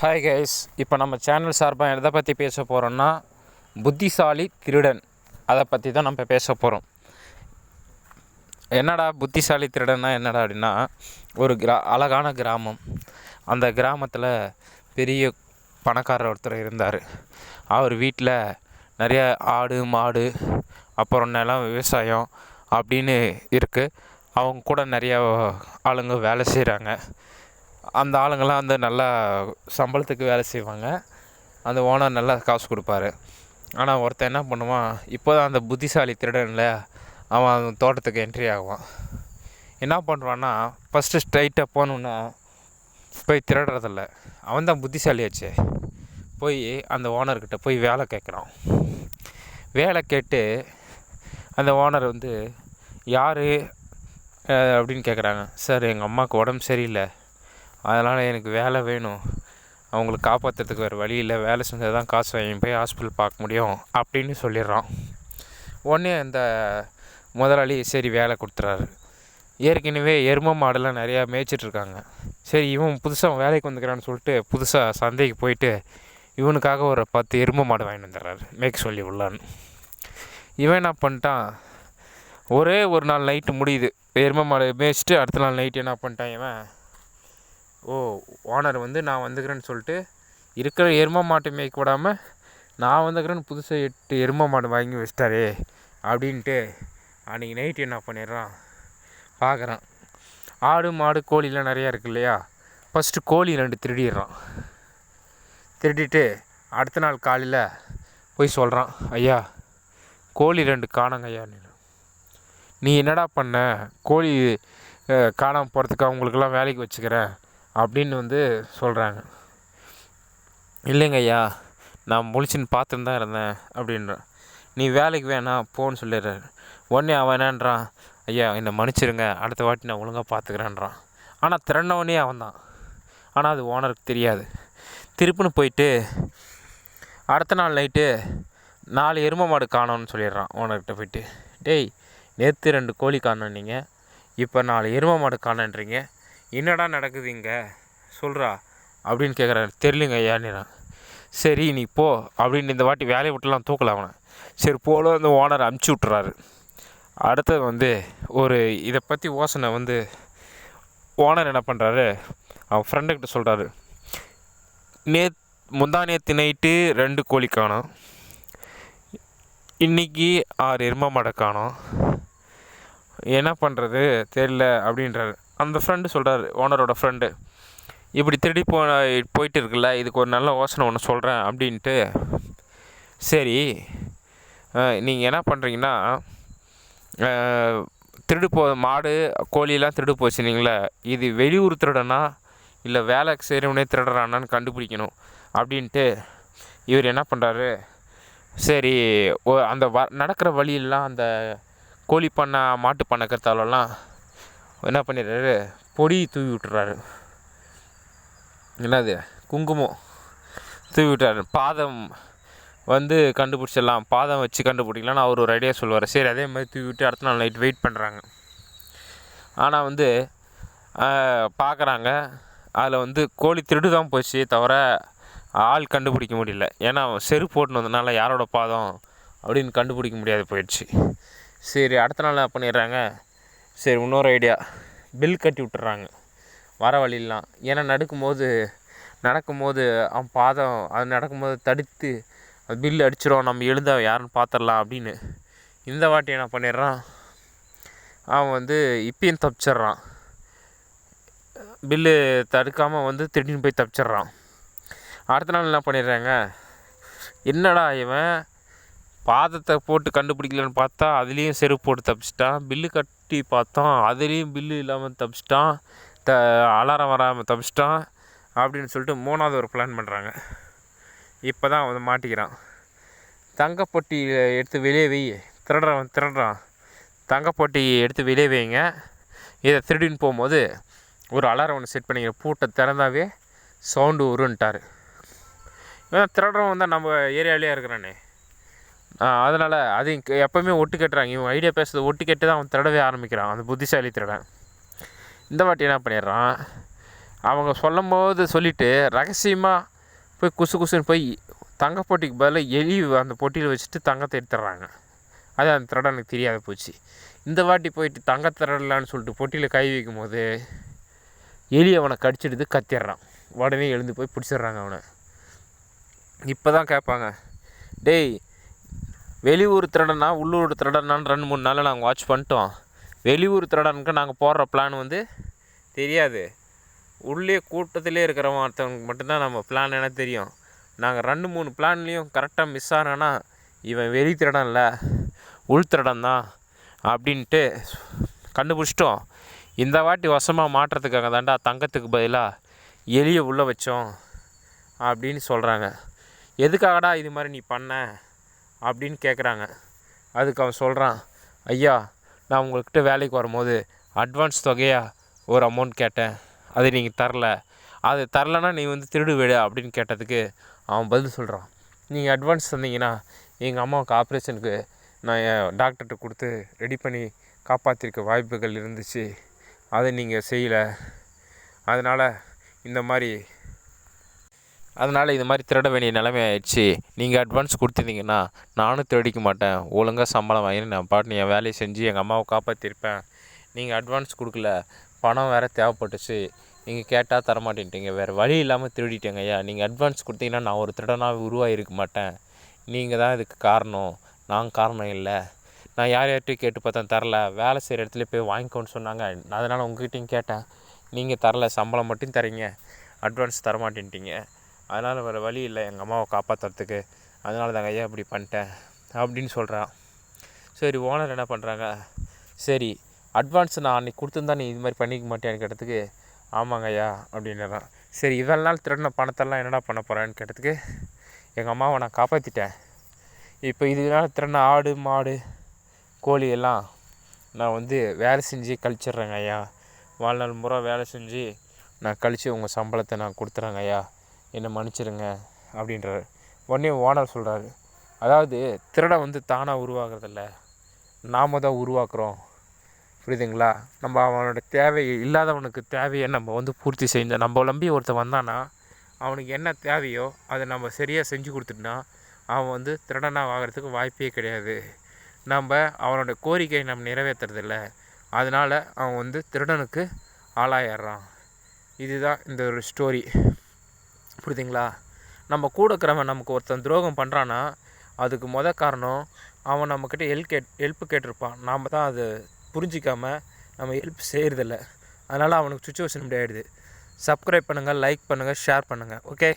Hi guys இப்போ நம்ம channel சார்பாக எதை பற்றி பேச போகிறோம்னா புத்திசாலி திருடன். அதை பற்றி தான் நம்ம பேச போகிறோம் என்னடா புத்திசாலி திருடன்னா என்னடா அப்படின்னா ஒரு கிரா அழகான கிராமம். அந்த கிராமத்தில் பெரிய பணக்காரர் ஒருத்தர் இருந்தார். அவர் வீட்டில் நிறைய ஆடு மாடு அப்புறம் நிலம் விவசாயம் அப்படின்னு இருக்குது அவங்க கூட நிறையா ஆளுங்க வேலை செய்கிறாங்க அந்த ஆளுங்கள்லாம் வந்து நல்லா சம்பளத்துக்கு வேலை செய்வாங்க. அந்த ஓனர் நல்லா காசு கொடுப்பாரு. ஆனால் ஒருத்தன் என்ன பண்ணுவான் இப்போ தான் அந்த புத்திசாலி திருடன்ல அவன் அந்த தோட்டத்துக்கு என்ட்ரி ஆகுவான். என்ன பண்ணுறான்னா ஃபஸ்ட்டு ஸ்ட்ரைட்டாக போகணுன்னா போய் திருடுறதில்ல. அவன் தான் புத்திசாலியாச்சு போய் அந்த ஓனர்கிட்ட போய் வேலை கேட்குறான். வேலை கேட்டு அந்த ஓனர் வந்து யார்? அப்படின்னு கேட்குறாங்க. சார் எங்கள் அம்மாவுக்கு உடம்பு சரியில்லை. அதனால் எனக்கு வேலை வேணும். அவங்கள காப்பாற்றுறதுக்கு வேறு வழி இல்லை. வேலை செஞ்சால் தான் காசு வாங்கி போய் ஹாஸ்பிட்டல் பார்க்க முடியும் அப்படின்னு சொல்லிடுறான். உடனே அந்த முதலாளி சரி வேலை கொடுத்துறாரு. ஏற்கனவே எரும மாடெல்லாம் நிறையா மேய்ச்சிட்ருக்காங்க சரி இவன் புதுசாக வேலைக்கு வந்துக்கிறான்னு சொல்லிட்டு புதுசாக சந்தைக்கு போயிட்டு இவனுக்காக ஒரு பத்து எரும மாடு வாங்கிட்டு வந்துடுறாரு. மேய்க்க சொல்லி உள்ளான்னு. இவன் என்ன பண்ணிட்டான்? ஒரே ஒரு நாள் நைட்டு முடியுது. எரும மாடு மேய்ச்சிட்டு அடுத்த நாள் நைட்டு என்ன பண்ணிட்டான் இவன்? ஓ ஓனர் வந்து நான் வந்துக்கிறேன்னு சொல்லிட்டு இருக்கிற எரும மாட்டை மேய்க்க விடாமல் நான் வந்துக்கிறேன்னு புதுசாக எட்டு எரும மாடு வாங்கி வச்சிட்டாரே அப்படின்ட்டு அன்றைக்கி நைட்டு என்ன பண்ணிடுறான்? பார்க்குறான் ஆடு மாடு கோழிலாம் நிறையா இருக்கு இல்லையா? ஃபஸ்ட்டு கோழி ரெண்டு திருடிடுறான். திருடிட்டு அடுத்த நாள் காலையில் போய் சொல்கிறான் ஐயா கோழி ரெண்டு காணங்க ஐயா நீ என்னடா பண்ண? கோழி காணாமல் போகிறதுக்கு அவங்களுக்கெல்லாம் வேலைக்கு வச்சுக்கிறேன். அப்படின்னு வந்து சொல்கிறாங்க இல்லைங்க ஐயா நான் முழிச்சின்னு பார்த்துன்னு தான் இருந்தேன் அப்படின்றான் நீ வேலைக்கு வேணாம் போன்னு சொல்லிடுறாரு. உடனே அவன் என்னன்றான் ஐயா என்னை மன்னிச்சிருங்க அடுத்த வாட்டி நான் ஒழுங்காக பார்த்துக்கிறேன்றான். ஆனால் திறனவனே அவன் தான் ஆனால் அது ஓனருக்கு தெரியாது. திருப்புன்னு போயிட்டு அடுத்த நாள் நைட்டு நாலு எரும மாடு காணோன்னு சொல்லிடுறான் ஓனர்கிட்ட போயிட்டு. டேய் நேற்று ரெண்டு கோழி காணோம் நீங்கள் இப்போ நாலு எரும மாடு காணன்றீங்க என்னடா நடக்குது இங்கே? சொல்கிறா அப்படின்னு கேட்குறாரு தெரியலங்க ஐயான்னுறான் சரி நீ போ அப்படின்னு இந்த வாட்டி வேலையை விட்டுலாம் தூக்கல அவனை. சரி போல அந்த ஓனர் அமுச்சு விட்டுறாரு. அடுத்தது வந்து ஒரு இதை பற்றி யோசனை வந்து ஓனர் என்ன பண்ணுறாரு அவன் ஃப்ரெண்டுக்கிட்ட சொல்கிறாரு நே முந்தா நேற்று நைட்டு ரெண்டு கோழி காணோம். இன்றைக்கி ஆறு எரும மாடை காணோம். என்ன பண்ணுறது தெரில அப்படின்றாரு. அந்த ஃப்ரெண்டு சொல்கிறாரு ஓனரோட ஃப்ரெண்டு இப்படி திருடி போ போயிட்டு இருக்குல்ல இதுக்கு ஒரு நல்ல யோசனை ஒன்று சொல்கிறேன் அப்படின்ட்டு. சரி நீங்கள் என்ன பண்ணுறீங்கன்னா திருடு போ மாடு கோழியெல்லாம் திருடு போச்சுனீங்களே இது வெளியூர் திருடனா இல்லை வேலை செய்கிறவனே திருடுறானான்னு கண்டுபிடிக்கணும் அப்படின்ட்டு இவர் என்ன பண்ணுறாரு சரி ஓ அந்த வ நடக்கிற வழியெல்லாம் அந்த கோழி பண்ணை மாட்டு பண்ணை என்ன பண்ணிடுறாரு? பொடி தூவி விட்டுறாரு. என்னது? குங்குமம் தூவி விட்டுறாரு. பாதம் வந்து கண்டுபிடிச்சிடலாம். பாதம் வச்சு கண்டுபிடிக்கலாம்னு அவர் ஒரு ஐடியா சொல்லுவார். சரி அதே மாதிரி தூவி விட்டு அடுத்த நாள் நைட் வெயிட் பண்ணுறாங்க ஆனால் வந்து பார்க்குறாங்க அதில் வந்து கோழி திருடு தான் போச்சு தவிர ஆள் கண்டுபிடிக்க முடியல. ஏன்னா செருப்பு போட்டுன்னு வந்ததுனால யாரோட பாதம் அப்படின்னு கண்டுபிடிக்க முடியாது போயிடுச்சு. சரி அடுத்த நாள் என்ன பண்ணிடுறாங்க? சரி இன்னொரு ஐடியா பில் கட்டி விட்டுறாங்க. வர வழியெல்லாம். ஏன்னா நடக்கும்போது நடக்கும்போது அவன் பாதம் அது நடக்கும்போது தடுத்து அது பில்லு அடிச்சிடும் நம்ம எழுந்த யாருன்னு பார்த்துடலாம் அப்படின்னு. இந்த வாட்டி என்ன பண்ணிடுறான்? அவன் வந்து இப்பயும் தப்பிச்சிட்றான். பில்லு தடுக்காமல் வந்து திடீர்னு போய் தப்பிச்சிட்றான். அடுத்த நாள் என்ன பண்ணிடுறாங்க? என்னடா இவன்? பாதத்தை போட்டு கண்டுபிடிக்கலன்னு பார்த்தா அதுலேயும் செருப்பு போட்டு தப்பிச்சிட்டான். பில்லு கட் சேஃப்டி பார்த்தோம் அதுலேயும் பில்லு இல்லாமல் தப்பிச்சிட்டான். த அலாரம் வராமல் தப்பிச்சிட்டான். அப்படின்னு சொல்லிட்டு மூணாவது ஒரு பிளான் பண்ணுறாங்க இப்போ தான் வந்து மாட்டிக்கிறான். தங்கப்பொட்டி எடுத்து வெளியே வை. திருடுறான் திருடுறான். தங்கப்பொட்டி எடுத்து வெளியே வைங்க. இதை திருடின்னு போகும்போது ஒரு அலாரம் ஒன்று செட் பண்ணிக்கிற பூட்டை திறந்தாவே சவுண்டு வருன்ட்டார் இவன் திருடுறவன் தான் நம்ம ஏரியாவிலே இருக்கிறானே. அதனால் அது எப்போவுமே ஒட்டு கட்டுறாங்க. இவன் ஐடியா பேசுறது ஒட்டு கட்டு தான் அவன் திருடவே ஆரம்பிக்கிறான். அந்த புத்திசாலி திருடன். இந்த வாட்டி என்ன பண்ணிடுறான்? அவங்க சொல்லும் போது சொல்லிவிட்டு ரகசியமாக போய் குசு குசுன்னு போய் தங்க போட்டிக்கு பதிலாக எலி அந்த பொட்டியில் வச்சுட்டு தங்கத்தை எடுத்துடுறாங்க. அது அந்த திருடனுக்கு தெரியாத போச்சு. இந்த வாட்டி போயிட்டு தங்க திருடலான்னு சொல்லிட்டு பொட்டியில் கை வைக்கும் போது எலி அவனை கடிச்சிடுது கத்திடுறான். உடனே எழுந்து போய் பிடிச்சிடுறாங்க அவனை. இப்போ தான் கேட்பாங்க டேய் வெளியூர் திருடனா உள்ளூர் திருடனான்னு ரெண்டு மூணு நாளில் நாங்கள் வாட்ச் பண்ணிட்டோம். வெளியூர் திருடனுக்கு நாங்கள் போடுற பிளான் வந்து தெரியாது. உள்ளே கூட்டத்திலே இருக்கிறவங்க ஒருத்தவங்க மட்டும்தான் நம்ம பிளான் என்ன தெரியும். நாங்கள் ரெண்டு மூணு பிளான்லேயும் கரெக்டாக மிஸ் ஆனோன்னா இவன் வெளி திருடன் இல்லை உள் திருடன் தான் அப்படின்ட்டு கண்டுபிடிச்சிட்டோம். இந்த வாட்டி வசமாக மாட்டுறதுக்காக தாண்டா தங்கத்துக்கு பதிலாக எலியை உள்ளே வச்சோம் அப்படின்னு சொல்கிறாங்க எதுக்காகடா இது மாதிரி நீ பண்ண? அப்படின்னு கேட்குறாங்க அதுக்கு அவன் சொல்கிறான் ஐயா நான் உங்கள்கிட்ட வேலைக்கு வரும்போது அட்வான்ஸ் தொகையாக ஒரு அமௌண்ட் கேட்டேன். அது நீங்கள் தரல. அது தரலன்னா நீ வந்து திருடு விடு அப்படின்னு கேட்டதுக்கு அவன் பதில் சொல்கிறான் நீங்கள் அட்வான்ஸ் தந்தீங்கன்னா எங்கள் அம்மாவுக்கு ஆப்ரேஷனுக்கு நான் என் டாக்டர்கிட்ட கொடுத்து ரெடி பண்ணி காப்பாற்றிருக்க வாய்ப்புகள் இருந்துச்சு. அதை நீங்கள் செய்யலை. அதனால் இந்த மாதிரி அதனால் இது மாதிரி திருட வேண்டிய நிலைமை ஆயிடுச்சு. நீங்கள் அட்வான்ஸ் கொடுத்துருந்தீங்கன்னா நானும் திருடிக்க மாட்டேன். ஒழுங்காக சம்பளம் வாங்கி நான் பாட்டு என் வேலையை செஞ்சு எங்கள் அம்மாவை காப்பாற்றிருப்பேன் நீங்கள் அட்வான்ஸ் கொடுக்கல. பணம் வேறு தேவைப்பட்டுச்சு. நீங்கள் கேட்டால் தரமாட்டேன்ட்டீங்க. வேறு வழி இல்லாமல் திருடிட்டேங்க ஐயா. நீங்கள் அட்வான்ஸ் கொடுத்தீங்கன்னா நான் ஒரு திருடனாக உருவாகிருக்க மாட்டேன். நீங்கள் தான் இதுக்கு காரணம். நான் காரணம் இல்லை. நான் யார் யார்கிட்டையும் கேட்டு பார்த்தேன் தரல. வேலை செய்கிற இடத்துல போய் வாங்கிக்கோன்னு சொன்னாங்க. அதனால் உங்ககிட்டையும் கேட்டேன். நீங்கள் தரல. சம்பளம் மட்டும் தரீங்க. அட்வான்ஸ் தரமாட்டேன்ட்டீங்க. அதனால் வேறு வழி இல்லை. எங்கள் அம்மாவை காப்பாற்றுறதுக்கு அதனால தாங்க ஐயா இப்படி பண்ணிட்டேன்? அப்படின்னு சொல்கிறான் சரி ஓனர் என்ன பண்ணுறாங்க சரி அட்வான்ஸ் நான் அன்றைக்கி கொடுத்துருந்தா நீ இது மாதிரி பண்ணிக்க மாட்டேன்னு கேட்டதுக்கு ஆமாங்க ஐயா அப்படின்னுறான் சரி இவ்வளோ நாள் திருடின பணத்தெல்லாம் என்னடா பண்ண போகிறேன்னு கேட்டதுக்கு எங்கள் அம்மாவை நான் காப்பாற்றிட்டேன் இப்போ இதனால் திருடின ஆடு மாடு கோழி எல்லாம் நான் வந்து வேலை செஞ்சு கழிச்சிட்றேங்க ஐயா. வாழ்நாள் முறை வேலை செஞ்சு நான் கழித்து உங்கள் சம்பளத்தை நான் கொடுத்துறேங்க ஐயா. என்னை மன்னிச்சிடுங்க அப்படின்றாரு. உடனே ஓனர் சொல்கிறாரு அதாவது திருட வந்து தானாக உருவாகிறதில்ல. நாம் தான் உருவாக்குறோம். புரியுதுங்களா? நம்ம அவனோட தேவை இல்லாதவனுக்கு தேவையை நம்ம வந்து பூர்த்தி செஞ்ச நம்ம நம்பி ஒருத்தர் வந்தானா அவனுக்கு என்ன தேவையோ அதை நம்ம சரியாக செஞ்சு கொடுத்துட்டோம்னா அவன் வந்து திருடனாக ஆகிறதுக்கு வாய்ப்பே கிடையாது. நம்ம அவனோட கோரிக்கையை நம்ம நிறைவேற்றுறதில்ல அதனால் அவன் வந்து திருடனுக்கு ஆளாயிடுறான். இதுதான் இந்த ஒரு ஸ்டோரி புரியுதுங்களா? நம்ம கூட இருக்கிறவன் நமக்கு ஒருத்தன் துரோகம் பண்ணுறான்னா அதுக்கு முத காரணம் அவன் நம்மக்கிட்ட ஹெல்ப் கேட் ஹெல்ப் கேட்டிருப்பான். நாம் தான் அது புரிஞ்சிக்காமல் நம்ம ஹெல்ப் செய்கிறதில்ல அதனால் அவனுக்கு சுச்சுவேஷன் இப்படி ஆகிடுது சப்ஸ்கிரைப் பண்ணுங்கள் லைக் பண்ணுங்கள் ஷேர் பண்ணுங்கள் ஓகே